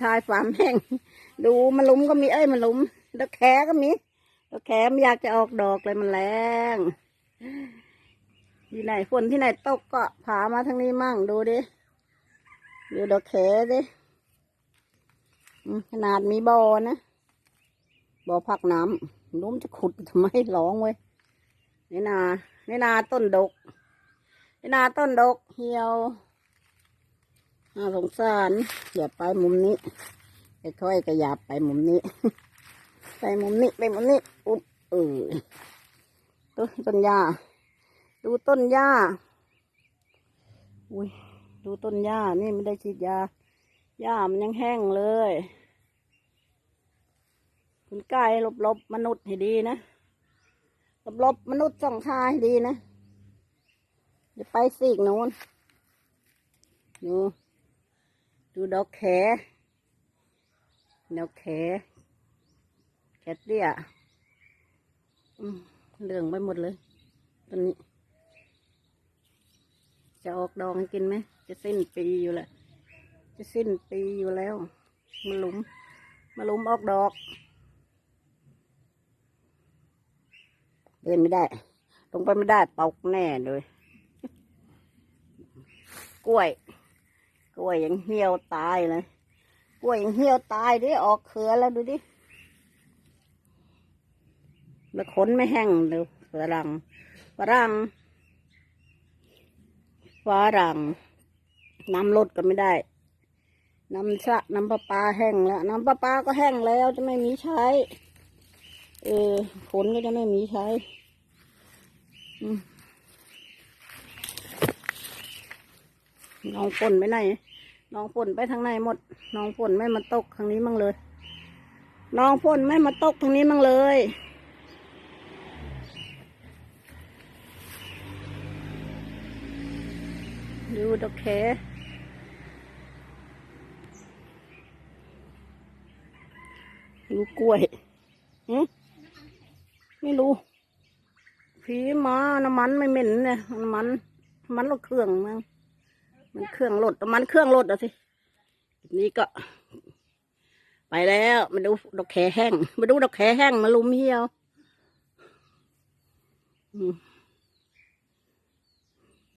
ทายฟามแห้งดูมะลุมก็มีเอ้ยมะลุมดอกแขก็มีดอกแขไม่อยากจะออกดอกเลยมันแรงที่ไหนฝนที่ไหนตกก็พามาทางนี้มั่งดูดิดูดอกแขดิขนาดมีบ่อนะบ่อพักน้ำลุมจะขุดทำไมร้องเว้ยนี่นานี่นาต้นดกนี่นาต้นดกเหี่ยว น่าสงสารอย่าไปมุมนี้ค่อยๆก็อย่าไปมุมนี้ ไปมุมนี้ไปมุมนี้อุ๊บเออต้นต้นหญ้าดูต้นหญ้าอุ้ยดูต้นหญ้านี่ไม่ได้ฉีดยาหญ้ามันยังแห้งเลย คุณกายหลบๆมนุษย์ให้ดีนะหลบๆมนุษย์สองทายให้ดีนะอย่าไปซีกโน้นดู ดูดอกแขดอกแขแคทเตี้ยอืมเหลืองไปหมดเลยตอนนี้ จะออกดอกให้กินไหม จะสิ้นปีอยู่แหละ จะสิ้นปีอยู่แล้ว มาหลุม มาหลุมออกดอกเดินไม่ได้ ลงไปไม่ได้เปอกแน่เลย กล้วย กล้วยยังเหี่ยวตายเลยกล้วยยังเหี่ยวตายดิออกเครือแล้วดูดิแล้วขนไม่แห้งเลยฝรั่งฝรั่งฝรั่งน้ำลดก็ไม่ได้ น้ำสะน้ำประปาแห้งแล้ว น้ำประปาก็แห้งแล้วจะไม่มีใช้ เออขนก็จะไม่มีใช้ อืม น้องฝนไปไหนน้องฝนไปทางไหนหมด น้องฝนไม่มาตกทางนี้มั่งเลย น้องฝนไม่มาตกทางนี้มั่งเลย ดูดอกแคดูกล้วยหึไม่รู้ผีมาน้ำมันไม่เหม็นเนี่ยน้ำมันน้ำมันรถเครื่องมั้ง มันเครื่องรถมันเครื่องรถอะสินี่ก็ ไปแล้วมาดูดอกแขแห้งมาดูดอกแขแห้งมาลุมเหี่ยว อืม